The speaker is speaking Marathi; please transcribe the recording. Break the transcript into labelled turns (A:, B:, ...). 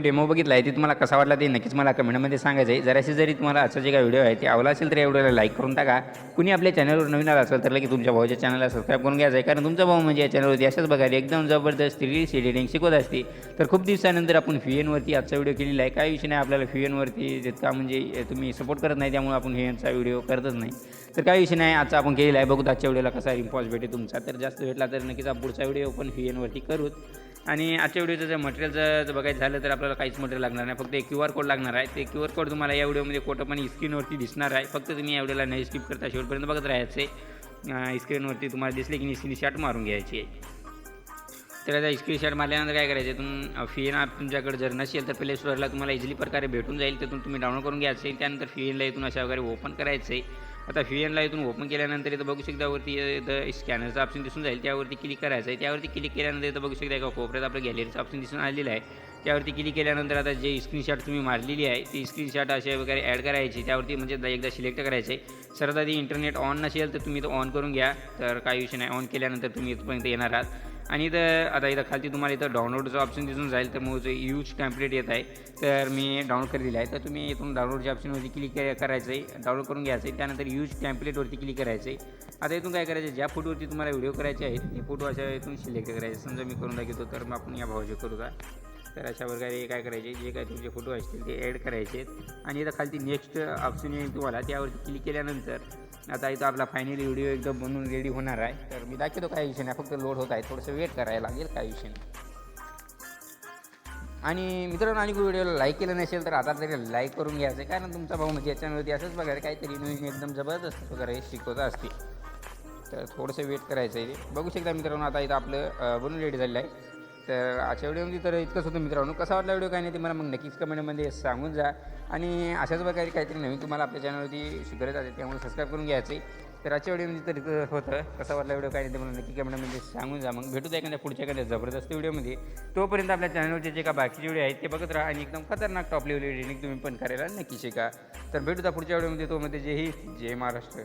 A: डेमो बघितला आहे ते तुम्हाला कसा वाटला ते नक्कीच मला कमेंटमध्ये सांगायचं आहे जराशी जरी तुम्हाला आजचा जे काही व्हिडिओ आहे ते आवडला असेल तर या व्हिडिओला लाईक करून टाका. कुणी आपल्या चॅनलवर नवीन आला असेल तर की तुमच्या भाऊच्या चॅनलला सबस्क्राईब करून घ्यायचं आहे कारण तुमचा भाऊ म्हणजे या चॅनलवरती अशाच बघायला एकदम जबरदस्त रील्स एडिटिंग शिकवत असते. तर खूप दिवसानंतर आपण व्ही एनवरती आजचा व्हिडिओ केलेला आहे. काही विषय नाही आपल्याला व्ही एनवरती जितका म्हणजे तुम्ही सपोर्ट करत नाही त्यामुळे आपण व्ही एनचा व्हिडिओ करतच नाही. तर काही विषय नाही आजचा आपण केलेला आहे. बघू आजच्या व्हिडिओला कसा रिस्पॉन्स भेटेल तुमचा. तर जास्त भेटला तर नक्कीच आपण पुढचा व्हिडिओ पण व्ही एनवरती आणि आजच्या व्हिडिओचं जर मटेरियलचं जर बघायचं झालं तर आपल्याला काहीच मटेरियल लागणार नाही. फक्त एक क्यू आर कोड लागणार आहे. ते क्यू आर कोड तुम्हाला या व्हिडिओमध्ये कोटं स्क्रीनवरती दिसणार आहे. फक्त तुम्ही या व्हिडिओला नाही स्किप करता शेवटपर्यंत बघत राहायचं आहे. स्क्रीनवरती तुम्हाला दिसले की नाही स्क्रीनशॉट मारून घ्यायची आहे. तर आता स्क्रीनशॉट मारल्यानंतर काय करायचं तुम्ही फी एन ॲप तुमच्याकडे जर नसेल तर प्ले स्टोअरला तुम्हाला इझिली प्रकारे भेटून जाईल. तिथून तुम्ही डाउनलोड करून घ्यायचं आहे. त्यानंतर फी एनला इथून अशा वगैरे ओपन करायचं आहे. आता फी एनला इथून ओपन केल्यानंतर इथं बघू शकता वरती इथं स्कॅनरचं ऑप्शन दिसून जाईल. त्यावरती क्लिक करायचं आहे. त्यावरती क्लिक केल्यानंतर इथं बघू शकता एका कोपऱ्यात आपलं गॅलरीचं ऑप्शन दिसून आलेलं आहे. त्यावरती क्लिक केल्यानंतर आता जे स्क्रीनशॉट तुम्ही मारलेली आहे ती स्क्रीनशॉट अशा वगैरे ॲड करायची. त्यावरती म्हणजे एकदा- सिलेक्ट करायचं आहे. आधी इंटरनेट ऑन नसेल तर तुम्ही तो ऑन करून घ्या. तर काही विषय नाही. ऑन केल्यानंतर तुम्ही इथपर्यंत येणार आहात. आणि इथं आता इथं खालती तुम्हाला इथं डाउनलोडचं ऑप्शन दिसून जाईल. तर मग यूज टॅम्पलेट येत आहे. तर मी डाउनलोड दिला आहे. तर तुम्ही इथून डाउनलोडच्या ऑप्शनवरती क्लिक करायचं आहे. डाउनलोड करून घ्यायचं आहे. त्यानंतर यूज टॅम्पलेटवरती क्लिक करायचं आहे. आता इथून काय करायचं ज्या फोटोवरती तुम्हाला व्हिडिओ करायचे आहेत ते फोटो अशा इथून सिलेक्ट करायचे. समजा मी करून दाखवतो तर मग आपण या भावाचे करू का? तर अशा प्रकारे काय करायचे? जे काय तुमचे फोटो असतील ते ॲड करायचे आणि इथं खालती नेक्स्ट ऑप्शन येईल तुम्हाला. त्यावरती क्लिक केल्यानंतर आता इथं आपला फायनली व्हिडिओ एकदम बनून रेडी होणार आहे. तर मी दाखवतो काही विषय नाही फक्त लोड होत आहे. थोडंसं वेट करायला लागेल काही विषय नाही. आणि मित्रांनो आणि व्हिडिओला लाईक केलं नसेल तर आता तरी लाईक करून घ्यायचं आहे. कारण तुमचा भाऊ म्हणजे याच्यावरती असंच बघायला काहीतरी नवीन एकदम जबरदस्त वगैरे शिकवत असते तर थोडंसं वेट करायचं आहे बघू शकता मित्रांनो आता इथं आपलं बनून रेडी झालेलं आहे. तर अशा व्हिडिओमध्ये तर इतकंच होतं मित्रांनो. कसा वाटला व्हिडिओ? काय नाही ते मला मग नक्कीच कमेंटमध्ये सांगून जा. आणि अशाच प्रकारे काहीतरी नवीन तुम्हाला आपल्या चॅनलवरती शिकवत आहे त्यामुळे सबस्क्राईब करून घ्यायचं. आहे तर आजच्या व्हिडिओमध्ये तर इतकं होतं. कसा वाटला व्हिडिओ? काय नाही ते मला नक्की कमेंटमध्ये सांगून जा. मग भेटू एखाद्या पुढच्या एखाद्या जबरदस्त व्हिडिओमध्ये. तोपर्यंत आपल्या चॅनलवरचे जे का बाकीचे व्हिडिओ आहेत ते बघत राहा आणि एकदम खतरनाक टॉप लेवल एडिटिंग तुम्ही पण करायला नक्की शिका. तर भेटू द्या पुढच्या व्हिडिओमध्ये. तोमध्ये जे ही जय महाराष्ट्र.